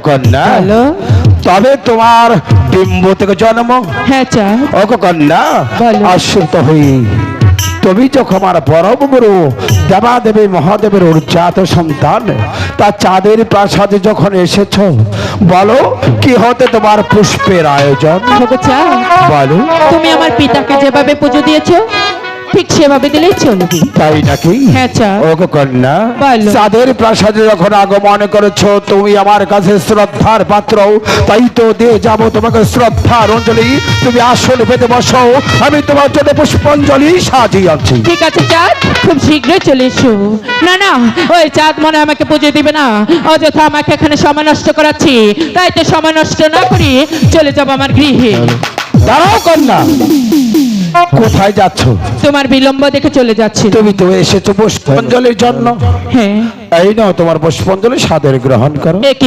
কন্যা তবে তোমার থেকে জন্ম। হ্যাঁ চাঁদ ওগো কন্যা আশ্রিত হই তুমি যখন আমার পরম গুরু দেবাদেবী মহাদেবের সন্তান তা চাঁদের প্রাসাদে যখন এসেছ বলো কি হতে তোমার পুষ্পের আয়োজন? বলো। তুমি আমার পিতাকে যেভাবে পুজো দিয়েছ ঠিক সেভাবে দিলেই চলবে। তাই নাকি? হ্যাঁ, চাঁদ। ওগো কন্যা বলো। চাঁদের প্রাসাদে যখন আগমন করেছ তুমি আমার কাছে শ্রদ্ধার পাত্র। তাই তো দিয়ে যাব তোমাকে শ্রদ্ধার অঞ্জলি। তুমি আসলে পেতে বসো আমি তোমার জন্য পুষ্পাঞ্জলি সাজিয়ে আছি ঠিক আছে চাঁদ। খুব শীঘ্রই চলে এসো। না না ওই চাঁদ মনে হয় আমাকে পুজো দিবে না। অযথা আমাকে এখানে সময় নষ্ট করাচ্ছি। তাই তো সময় নষ্ট না করি চলে যাব আমার গৃহে। দাঁড়াও কন্যা। কোথায় যাচ্ছ? তোমার বিলম্ব দেখে চলে যাচ্ছি। তুমি তো এসেছ পুষ্পাঞ্জলির জন্য। হ্যাঁ। এই নাও তোমার পুষ্পাঞ্জলি সাদের গ্রহণ করো।